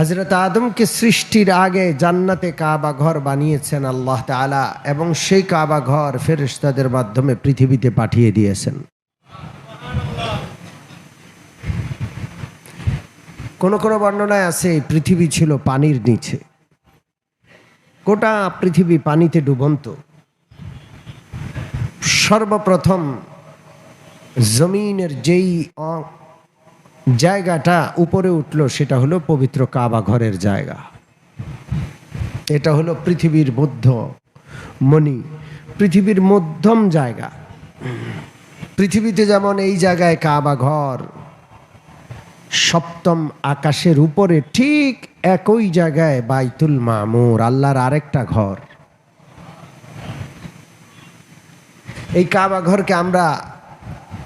হজরত আদমকে সৃষ্টির আগে জান্নাতে কাবা ঘর বানিয়েছেন আল্লাহ তাআলা এবং সেই কাবা ঘর ফেরেশতাদের মাধ্যমে পৃথিবীতে পাঠিয়ে দিয়েছেন। কোন কোনো বর্ণনায় আছে পৃথিবী ছিল পানির নিচে। গোটা পৃথিবী পানিতে ডুবন্ত। সর্বপ্রথম জমিনের যেই জায়গাটা উপরে উঠল, সেটা হলো পবিত্র কাবা ঘরের জায়গা। এটা হলো পৃথিবীর মধ্য মণি, পৃথিবীর মধ্যম জায়গা। পৃথিবীতে যেমন এই জায়গায় কাবা ঘর, সপ্তম আকাশের উপরে ঠিক একই জায়গায় বাইতুল মামুর, আল্লাহর আরেকটা ঘর। এই কাবা ঘরকে আমরা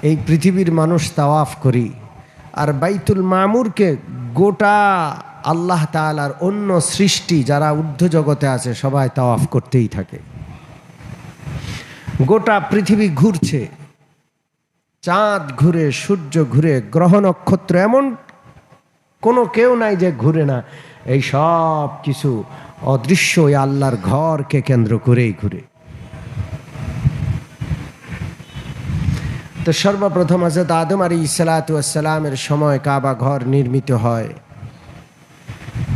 এই পৃথিবীর মানুষ তাওয়াফ করি। আর বাইতুল মামুরকে গোটা আল্লাহ তাআলার অন্য সৃষ্টি যারা ঊর্ধ্ব জগতে আছে সবাই তাওয়াফ করতেই থাকে। গোটা পৃথিবী ঘুরছে। চাঁদ ঘুরে, সূর্য ঘুরে, গ্রহ নক্ষত্র এমন কোনো কেউ নাই যে ঘুরে না। এই সব কিছু অদৃশ্য আল্লাহর ঘরকে কেন্দ্র করেই ঘুরে। তো সর্বপ্রথম হজরত আদম আলী ইসালাতামের সময় কাবা ঘর নির্মিত হয়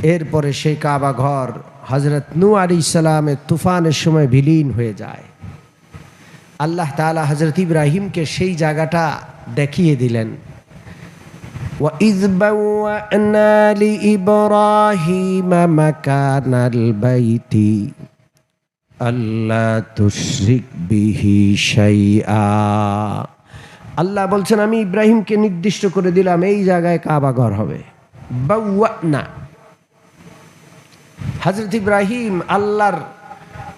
এরপরে সেই কাবা ঘর হজরত নু আলী ইসালামের তুফানের সময় বিলীন হয়ে যায় আল্লাহ তাআলা হজরত ইব্রাহিমকে সেই জায়গাটা দেখিয়ে দিলেন وإذ بوأنا لإبراهيم مكان البيت আল্লাহ তুশরিক বিহি শাইআ আল্লাহ বলছেন, আমি ইব্রাহিমকে নির্দিষ্ট করে দিলাম, এই জায়গায় কাবা ঘর হবে। না হজরত ইব্রাহিম আল্লাহর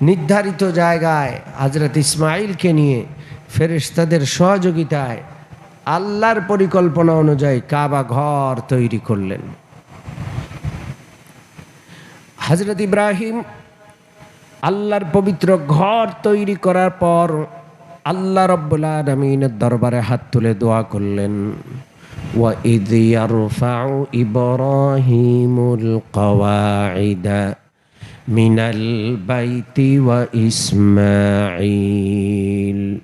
নির্ধারিত জায়গায় হজরত ইসমাইলকে নিয়ে ফেরেশতাদের সহযোগিতায় আল্লাহর পরিকল্পনা অনুযায়ী কাবা ঘর তৈরি করলেন। হজরত ইব্রাহিম আল্লাহর পবিত্র ঘর তৈরি করার পর আল্লাহ রব্বুল আলমিনের দরবারে হাত তুলে দোয়া করলেন وإذ يرفع إبراهيم القواعد من البيت وإسماعيل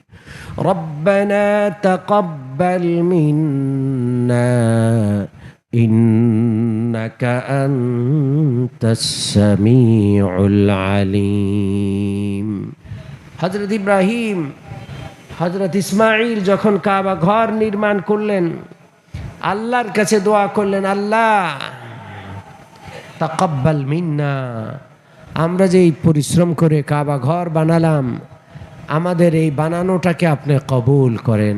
ربنا تقبل منا إنك أنت السميع العليم হজরত ইব্রাহিম হজরত ইসমাইল যখন কাবা ঘর নির্মাণ করলেন, আল্লাহর কাছে দোয়া করলেন, আল্লাহ, তাকাব্বাল মিন্না, আমরা যে এই পরিশ্রম করে কাবা ঘর বানালাম, আমাদের এই বানানোটাকে আপনি কবুল করেন।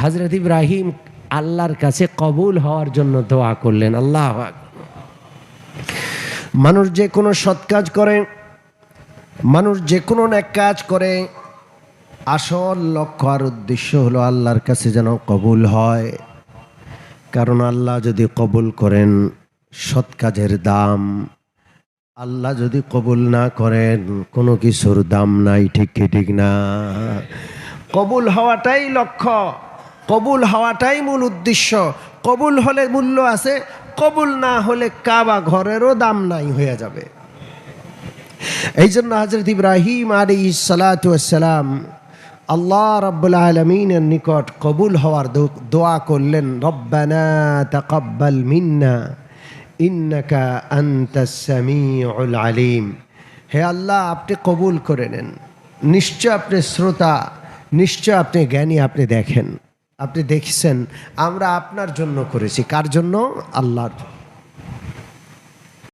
হজরত ইব্রাহিম আল্লাহর কাছে কবুল হওয়ার জন্য দোয়া করলেন, আল্লাহ মানুষ যে কোনো সৎ কাজ করে, মানুষ যে কোনো এক কাজ করে আসল লক্ষ্য আর উদ্দেশ্য হলো আল্লাহর কাছে যেন কবুল হয়। কারণ আল্লাহ যদি কবুল করেন, সৎ কাজের দাম। আল্লাহ যদি কবুল না করেন, কোনো কিছুর দাম নাই, ঠিক ঠিক না? কবুল হওয়াটাই লক্ষ্য, কবুল হওয়াটাই মূল উদ্দেশ্য। কবুল হলে মূল্য আছে, কবুল না হলে কাবা ঘরেরও দাম নাই হয়ে যাবে। এই জন্য হজরত ইব্রাহিম আলী সালাতাম আল্লাহ রব্বুল আলমিনের নিকট কবুল হওয়ার দোয়া করলেন, রব্বানা তাকাব্বাল মিন্না, ইন্নাকা আন্তাস সামিউল আলিম। হে আল্লাহ, আপনি কবুল করে নেন। নিশ্চয় আপনি শ্রোতা, নিশ্চয় আপনি জ্ঞানী, আপনি দেখেন। আপনি দেখছেন, আমরা আপনার জন্য করেছি। কার জন্য? আল্লাহর।